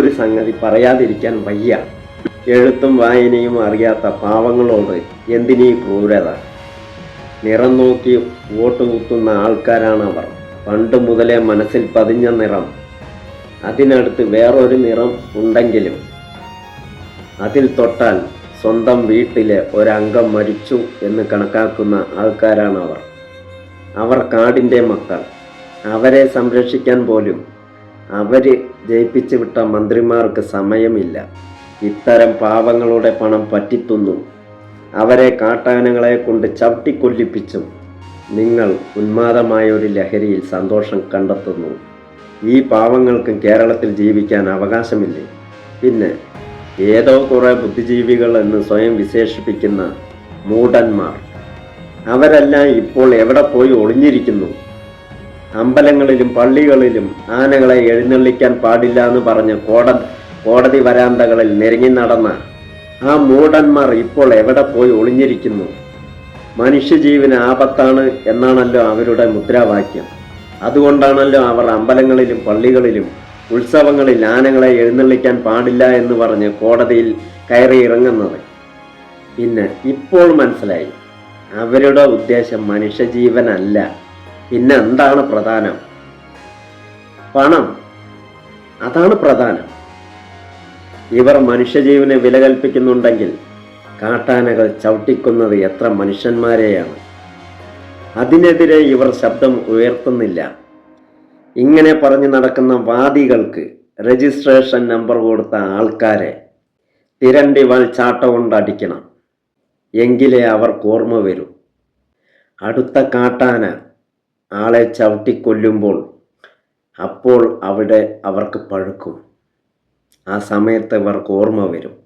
സംഗതി പറയാതിരിക്കാൻ വയ്യ. എഴുത്തും വായനയും അറിയാത്ത പാവങ്ങളോട് എന്തിനീ ക്രൂരത? നിറം നോക്കി വോട്ട് കുത്തുന്ന ആൾക്കാരാണ് അവർ. പണ്ട് മുതലേ മനസ്സിൽ പതിഞ്ഞ നിറം. അതിനടുത്ത് വേറൊരു നിറം ഉണ്ടെങ്കിലും. അതിൽ തൊട്ടാൽ സ്വന്തം വീട്ടിലെ ഒരംഗം മരിച്ചു എന്ന് കണക്കാക്കുന്ന ആൾക്കാരാണ് അവർ. അവർ കാടിന്റെ മക്കൾ. അവരെ സംരക്ഷിക്കാൻ പോലും അവർ ജയിപ്പിച്ചു വിട്ട മന്ത്രിമാർക്ക് സമയമില്ല. ഇത്തരം പാവങ്ങളുടെ പണം പറ്റിത്തുന്നു. അവരെ കാട്ടാനങ്ങളെ കൊണ്ട് ചവിട്ടിക്കൊല്ലിപ്പിച്ചും നിങ്ങൾ ഉന്മാദമായ ഒരു ലഹരിയിൽ സന്തോഷം കണ്ടെത്തുന്നു. ഈ പാവങ്ങൾക്ക് കേരളത്തിൽ ജീവിക്കാൻ അവകാശമില്ലേ. പിന്നെ ഏതോ കുറേ ബുദ്ധിജീവികൾ എന്ന് സ്വയം വിശേഷിപ്പിക്കുന്ന മൂടന്മാർ അവരെല്ലാം ഇപ്പോൾ എവിടെ പോയി ഒളിഞ്ഞിരിക്കുന്നു? അമ്പലങ്ങളിലും പള്ളികളിലും ആനകളെ എഴുന്നള്ളിക്കാൻ പാടില്ല എന്ന് പറഞ്ഞ് കോട കോടതി വരാന്തകളിൽ നെരുങ്ങി നടന്ന ആ മൂടന്മാർ ഇപ്പോൾ എവിടെ പോയി ഒളിഞ്ഞിരിക്കുന്നു? മനുഷ്യജീവന് ആപത്താണ് എന്നാണല്ലോ അവരുടെ മുദ്രാവാക്യം. അതുകൊണ്ടാണല്ലോ അവർ അമ്പലങ്ങളിലും പള്ളികളിലും ഉത്സവങ്ങളിൽ ആനകളെ എഴുന്നള്ളിക്കാൻ പാടില്ല എന്ന് പറഞ്ഞ് കോടതിയിൽ കയറി ഇറങ്ങുന്നത്. പിന്നെ ഇപ്പോൾ മനസ്സിലായി. അവരുടെ ഉദ്ദേശം മനുഷ്യജീവനല്ല. പിന്നെ എന്താണ് പ്രധാനം? പണം. അതാണ് പ്രധാനം. ഇവർ മനുഷ്യജീവനെ വില കൽപ്പിക്കുന്നുണ്ടെങ്കിൽ കാട്ടാനകൾ ചവിട്ടിക്കുന്നത് എത്ര മനുഷ്യന്മാരെയാണ്. അതിനെതിരെ ഇവർ ശബ്ദം ഉയർത്തുന്നില്ല. ഇങ്ങനെ പറഞ്ഞു നടക്കുന്ന വാദികൾക്ക് രജിസ്ട്രേഷൻ നമ്പർ കൊടുത്ത ആൾക്കാരെ തിരണ്ടി വാൾ കൊണ്ടടിക്കണം. എങ്കിലേ അവർ ഓർമ്മ വരൂ. അടുത്ത കാട്ടാന ആളെ ചവിട്ടിക്കൊല്ലുമ്പോൾ അപ്പോൾ അവിടെ അവർക്ക് പഴുക്കും. ആ സമയത്ത് അവർക്ക് ഓർമ്മ വരും.